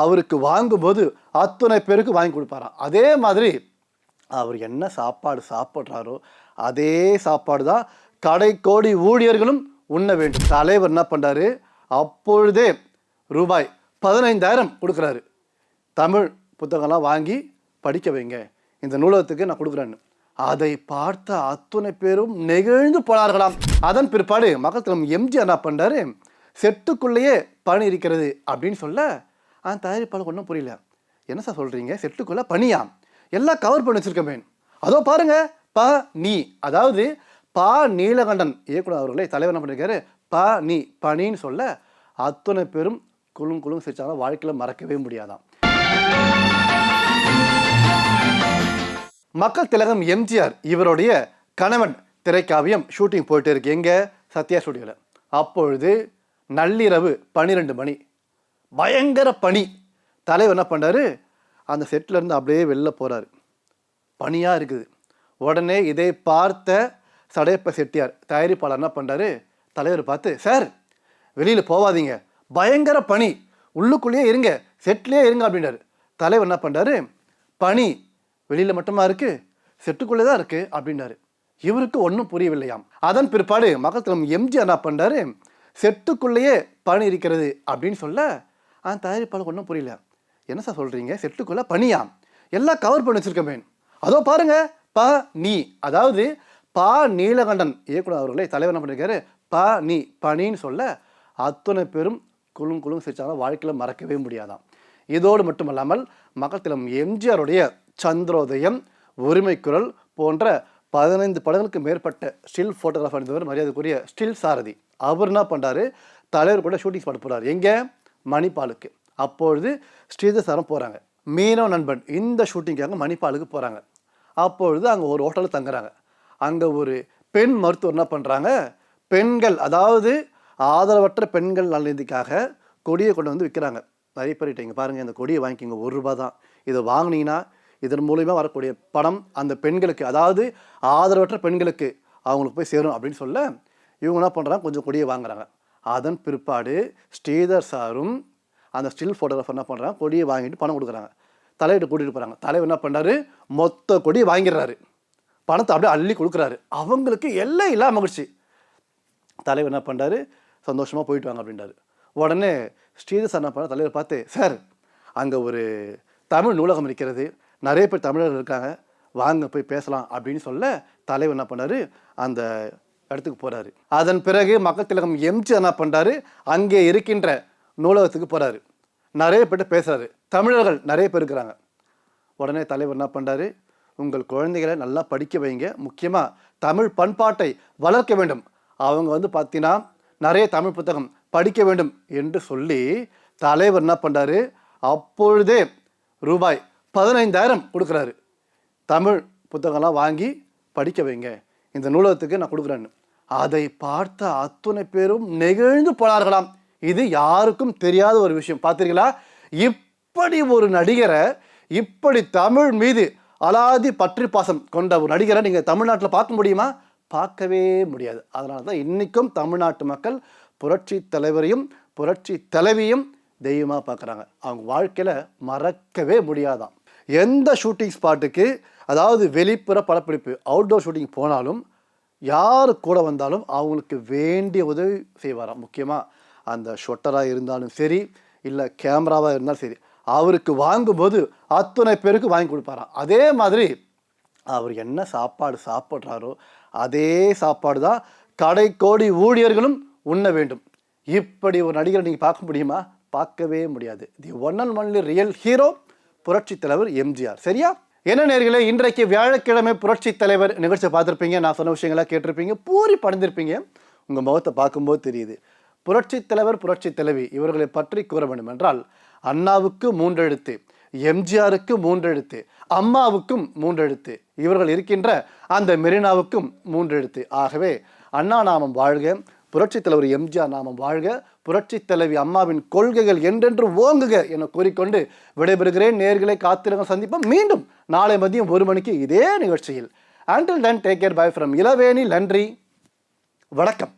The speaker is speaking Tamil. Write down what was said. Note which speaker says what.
Speaker 1: அவருக்கு வாங்கும்போது அத்தனை பேருக்கு வாங்கி கொடுப்பாராம். அதே மாதிரி அவர் என்ன சாப்பாடு சாப்பிட்றாரோ அதே சாப்பாடு தான் கடை கோடி ஊழியர்களும் உண்ண வேண்டும். தலைவர் என்ன பண்ணுறாரு அப்பொழுதே ரூபாய் பதினைந்தாயிரம் கொடுக்குறாரு. தமிழ் புத்தகம்லாம் வாங்கி படிக்க வைங்க. இந்த நூலகத்துக்கு நான் கொடுக்குறேன்னு அதை பார்த்த அத்துணை பேரும் நெகிழ்ந்து போனார்களாம். அதன் பிற்பாடு மக்கள் தலைவர் எம்ஜிஆர் என்ன பண்ணுறாரு செட்டுக்குள்ளேயே பணி இருக்கிறது அப்படின்னு சொல்ல ஆ தயாரிப்பாளர் ஒன்றும் புரியல. என்ன சார் சொல்கிறீங்க செட்டுக்குள்ளே பனியா? எல்லாம் கவர் பண்ணி வச்சிருக்கமே அதோ பாருங்க ப நீ அதாவது பா நீலகண்டன் இயக்குனர் அவர்களை தலைவர் என்ன பண்ணியிருக்காரு ப நீ பனின்னு சொல்ல அத்தனை பேரும் குழும் குழும் சிரிச்சாங்க வாழ்க்கையில் மறக்கவே முடியாதான். மக்கள் திலகம் எம்ஜிஆர் இவருடைய கணவன் திரைக்காவியம் ஷூட்டிங் போயிட்டு இருக்கு. எங்கே? சத்யா ஸ்டுடியோவில் அப்பொழுது நள்ளிரவு பன்னிரெண்டு மணி. பயங்கர பனி. தலைவர் என்ன பண்ணுறாரு அந்த செட்டில் இருந்து அப்படியே வெளில போகிறாரு பனியாக இருக்குது. உடனே இதை பார்த்த சடையப்ப செட்டியார் தயாரிப்பாளர் என்ன பண்ணுறாரு தலைவர் பார்த்து சார் வெளியில் போகாதீங்க பயங்கர பனி. உள்ளுக்குள்ளேயே இருங்க. செட்லேயே இருங்க அப்படின்னாரு தலைவர் என்ன பண்ணுறாரு பனி வெளியில் மட்டுமா இருக்குது செட்டுக்குள்ளே தான் இருக்குது அப்படின்னாரு இவருக்கு ஒன்றும் புரியவில்லையாம். அதன் பிற்பாடு மக்கள் எம்ஜி என்ன பண்ணுறாரு செட்டுக்குள்ளேயே பனி இருக்கிறது அப்படின்னு சொல்ல ஆ தயாரிப்பாளர் ஒன்றும் புரியல. என்ன சார் சொல்கிறீங்க செட்டுக்குள்ளே பனியா? எல்லாம் கவர் பண்ணி வச்சிருக்கமே அதோ பாருங்கள் ப நீ அதாவது பா நீலகண்டன் இயக்குனர் அவர்களை தலைவர் என்ன பண்ணியிருக்காரு ப நீ பனின்னு சொல்ல அத்தனை பேரும் குழும் குழும் சிரிச்சாங்க வாழ்க்கையில் மறக்கவே முடியாதாம். இதோடு மட்டுமல்லாமல் மக்கள் திலம் எம்ஜிஆருடைய சந்திரோதயம் உரிமை குரல் போன்ற பதினைந்து படங்களுக்கு மேற்பட்ட ஸ்டில் ஃபோட்டோகிராஃபர் மரியாதைக்குரிய ஸ்டில் சாரதி. அவர் என்ன பண்ணுறாரு தலைவர் கூட ஷூட்டிங் ஸ்பாட் போகிறார் எங்கே? மணிப்பாலுக்கு. அப்பொழுது ஸ்ரீதசாரம் போகிறாங்க மீனவ நண்பன் இந்த ஷூட்டிங்காக மணிப்பாலுக்கு போகிறாங்க அப்பொழுது அங்கே ஒரு ஹோட்டலில் தங்குறாங்க. அங்கே ஒரு பெண் மருத்துவர் என்ன பண்ணுறாங்க பெண்கள் அதாவது ஆதரவற்ற பெண்கள் நலனிதிக்காக கொடியை கொண்டு வந்து விற்கிறாங்க நிறைய பேர் இங்கே பாருங்கள் இந்த கொடியை வாங்கிக்கிங்க ஒரு ரூபா தான். இதை வாங்கினீங்கன்னா இதன் மூலிமா வரக்கூடிய பணம் அந்த பெண்களுக்கு அதாவது ஆதரவற்ற பெண்களுக்கு அவங்களுக்கு போய் சேரும் அப்படின்னு சொல்ல இவங்க என்ன பண்ணுறாங்க கொஞ்சம் கொடியை வாங்குறாங்க. அதன் பிற்பாடு ஸ்ரீதர் சாரும் அந்த ஸ்டில் ஃபோட்டோகிராஃபர் என்ன பண்ணுறாங்க கொடியை வாங்கிட்டு பணம் கொடுக்குறாங்க. தலையிட்டு கூட்டிகிட்டு போகிறாங்க தலைவர் என்ன பண்ணுறாரு மொத்த கொடியை வாங்கிடுறாரு. பணத்தை அப்படியே அள்ளி கொடுக்குறாரு. அவங்களுக்கு எல்லாம் இல்லாமல் மகிழ்ச்சி. தலைவர் என்ன பண்ணுறாரு சந்தோஷமாக போயிட்டு வாங்க அப்படின்றாரு. உடனே ஸ்ரீதர் சார் என்ன பண்ண தலைவர் பார்த்து சார் அங்கே ஒரு தமிழ் நூலகம் இருக்கிறது. நிறைய பேர் தமிழர்கள் இருக்காங்க. வாங்க போய் பேசலாம். அப்படின்னு சொல்ல தலைவர் என்ன பண்ணாரு அந்த இடத்துக்கு போகிறாரு அதன் பிறகு மக்கள் திலகம் எம்ஜி என்ன பண்ணுறாரு அங்கே இருக்கின்ற நூலகத்துக்கு போகிறாரு நிறைய பேர்கிட்ட பேசுகிறாரு தமிழர்கள் நிறைய பேர் இருக்கிறாங்க. உடனே தலைவர் என்ன பண்ணுறாரு உங்கள் குழந்தைகளை நல்லா படிக்க வைங்க. முக்கியமாக தமிழ் பண்பாட்டை வளர்க்க வேண்டும். அவங்க வந்து பார்த்தீங்கன்னா நிறைய தமிழ் புத்தகம் படிக்க வேண்டும் என்று சொல்லி தலைவர் என்ன பண்ணுறாரு அப்பொழுதே ரூபாய் பதினைந்தாயிரம் கொடுக்குறாரு. தமிழ் புத்தகம்லாம் வாங்கி படிக்க வைங்க. இந்த நூலகத்துக்கு நான் கொடுக்குறேன்னு. அதை பார்த்த அத்துணை பேரும் நெகிழ்ந்து போனார்களாம். இது யாருக்கும் தெரியாத ஒரு விஷயம். பார்த்தீர்களா இப்படி ஒரு நடிகரை இப்படி தமிழ் மீது அலாதி பற்றி பாசம் கொண்ட ஒரு நடிகரை நீங்கள் தமிழ்நாட்டில் பார்க்க முடியுமா? பார்க்கவே முடியாது. அதனால தான் இன்றைக்கும் தமிழ்நாட்டு மக்கள் புரட்சி தலைவரையும் புரட்சி தலைவியும் தெய்வமாக பார்க்குறாங்க. அவங்க வாழ்க்கையில் மறக்கவே முடியாதாம். எந்த ஷூட்டிங் ஸ்பாட்டுக்கு அதாவது வெளிப்புற படப்பிடிப்பு அவுட்டோர் ஷூட்டிங் போனாலும் யார் கூட வந்தாலும் அவங்களுக்கு வேண்டிய உதவி செய்வாராம். முக்கியமாக அந்த ஷொட்டராக இருந்தாலும் சரி இல்லை கேமராவாக இருந்தாலும் சரி அவருக்கு வாங்கும்போது அத்தனை பேருக்கு வாங்கி கொடுப்பாராம். அதே மாதிரி அவர் என்ன சாப்பாடு சாப்பிட்றாரோ அதே சாப்பாடு தான் கடை கோடி ஊழியர்களும் உண்ண வேண்டும். இப்படி ஒரு நடிகரை நீங்கள் பார்க்க முடியுமா? பார்க்கவே முடியாது. The one and only real hero புரட்சி தலைவர் எம்ஜிஆர். சரியா? என்ன நேர்களே இன்றைக்கு வியாழக்கிழமை புரட்சி தலைவர் நிகழ்ச்சி பார்த்துருப்பீங்க. நான் சொன்ன விஷயங்களாக கேட்டிருப்பீங்க. பூரி படைந்திருப்பீங்க உங்கள் முகத்தை பார்க்கும்போது தெரியுது. புரட்சி தலைவர் புரட்சி தலைவி இவர்களை பற்றி கூற வேண்டும் என்றால் அண்ணாவுக்கு மூன்றெழுத்து எம்ஜிஆருக்கு மூன்றெழுத்து அம்மாவுக்கும் மூன்றெழுத்து இவர்கள் இருக்கின்ற அந்த மெரினாவுக்கும் மூன்றெழுத்து. ஆகவே அண்ணா நாமம் வாழ்க புரட்சி தலைவர் எம்ஜிஆர் நாமம் வாழ்க புரட்சி தலைவி அம்மாவின் கொள்கைகள் என்றென்று ஓங்குக என கூறிக்கொண்டு விடைபெறுகிறேன். நேர்களை காத்திருக்க சந்திப்போம் மீண்டும் நாளை மதியம் ஒரு மணிக்கு இதே நிகழ்ச்சியில். Until then take care bye from Ilaveni. நன்றி. வணக்கம்.